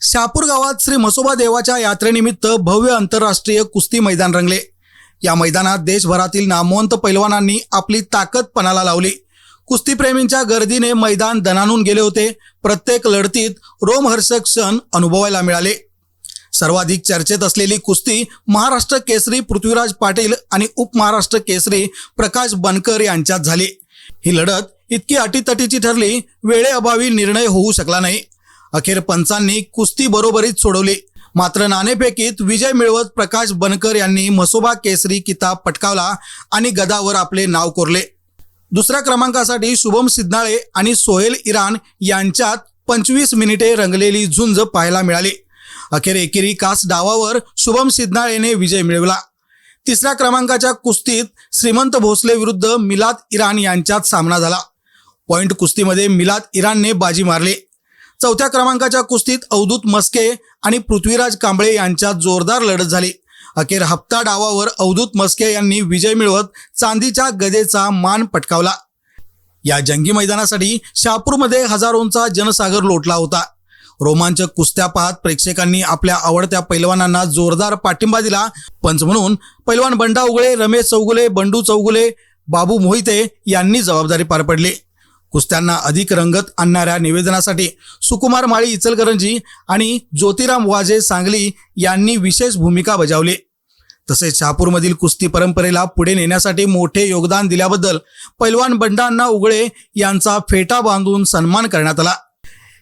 शापूर गावात श्री म्हसोबा देवाच्या यात्रेनिमित्त भव्य आंतरराष्ट्रीय कुस्ती मैदान रंगले. या मैदानात देशभरातील नामवंत पैलवानांनी आपली ताकद पणाला लावली. कुस्तीप्रेमींच्या गर्दीने मैदान दणानून गेले होते. प्रत्येक लढतीत रोमहर्षक क्षण अनुभवायला मिळाले. सर्वाधिक चर्चेत असलेली कुस्ती महाराष्ट्र केसरी पृथ्वीराज पाटील आणि उपमहाराष्ट्र केसरी प्रकाश बनकर यांच्यात झाली. ही लढत इतकी अटीतटीची ठरली वेळेअभावी निर्णय होऊ शकला नाही. अखेर पंचांनी कुस्ती बरोबरीत सोडवली. मात्र नाणेफेकीत विजय मिळवत प्रकाश बनकर यांनी मसोबा केसरी किताब पटकावला आणि गदावर आपले नाव कोरले. दुसऱ्या क्रमांकासाठी शुभम सिद्धाळे आणि सोहेल इराण यांच्यात पंचवीस मिनिटे रंगलेली झुंज पाहायला मिळाली. अखेर एकेरी कास डावावर शुभम सिद्धाळेने विजय मिळवला. तिसऱ्या क्रमांकाच्या कुस्तीत श्रीमंत भोसले विरुद्ध मिलाद इराण यांच्यात सामना झाला. पॉइंट कुस्तीमध्ये मिलाद इराणने बाजी मारली. चौथ्या क्रमांकाच्या कुस्तीत अवधूत मस्के आणि पृथ्वीराज कांबळे यांच्यात जोरदार लढत झाली. अखेर हप्ता डावावर अवधूत मस्के यांनी विजय मिळवत चांदीच्या गदेचा मान पटकावला. या जंगी मैदानासाठी शहापूरमध्ये हजारोंचा जनसागर लोटला होता. रोमांचक कुस्त्या पाहत प्रेक्षकांनी आपल्या आवडत्या पैलवानांना जोरदार पाठिंबा दिला. पंच म्हणून पैलवान बंडा उगळे रमेश चौगुले बंडू चौगुले बाबू मोहिते यांनी जबाबदारी पार पडली. कुस्त्यांना अधिक रंगत आणणाऱ्या निवेदनासाठी सुकुमार माळी इचलकरंजी आणि ज्योतिराम वाजे सांगली यांनी विशेष भूमिका बजावली. तसेच शहापूरमधील कुस्ती परंपरेला पुढे नेण्यासाठी मोठे योगदान दिल्याबद्दल पैलवान बंडांना उगळे यांचा फेटा बांधून सन्मान करण्यात आला.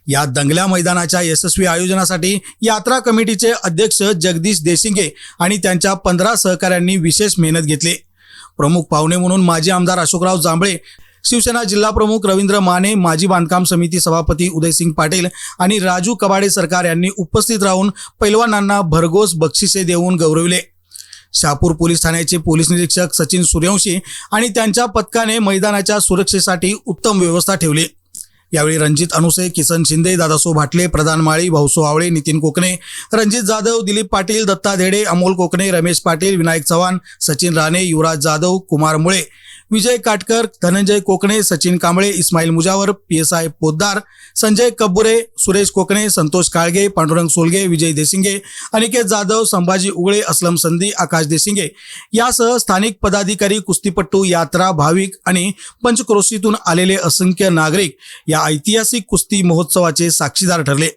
या दंगल्या मैदानाच्या यशस्वी आयोजनासाठी यात्रा कमिटीचे अध्यक्ष जगदीश देशिंगे आणि त्यांच्या पंधरा सहकाऱ्यांनी विशेष मेहनत घेतली. प्रमुख पाहुणे म्हणून माजी आमदार अशोकराव जांभळे शिवसेना जिल्हा प्रमुख रवींद्र माने माजी बांधकाम समिती सभापती उदयसिंग पाटील आणि राजू कबाडे सरकार यांनी उपस्थित राहून पैलवानांना भरघोस बक्षिसे देऊन गौरविले. शहापूर पोलीस ठाण्याचे पोलीस निरीक्षक सचिन सूर्यवंशी आणि त्यांच्या पथकाने मैदानाच्या सुरक्षेसाठी उत्तम व्यवस्था ठेवली. यावेळी रणजित अनुसे किसन शिंदे दादासो भाटले प्रधान माळी भाऊसो आवळे नितीन कोकणे रणजित जाधव दिलीप पाटील दत्ता धेडे अमोल कोकणे रमेश पाटील विनायक चव्हाण सचिन राणे युवराज Jadhav Kumar Mule Vijay Katkar Dhananjay Kokane Sachin Kamble Ismail Mujawar P S I Poddar Sanjay Kabbure Suresh Kokane Santosh Kalge Pandurang Solge Vijay Desinge Aniket Jadhav Sambhaji Ugale Aslam Sandhi Akash Desinge. यासह स्थानिक पदाधिकारी कुस्तीपट्टू यात्रा भाविक आणि पंचक्रोशीतून आलेले असंख्य नागरिक या ऐतिहासिक कुस्ती महोत्सवाचे साक्षीदार ठरले.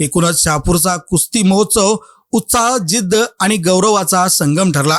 एकूणच शहापूरचा कुस्ती महोत्सव उत्साह जिद्द आणि गौरवाचा संगम ठरला.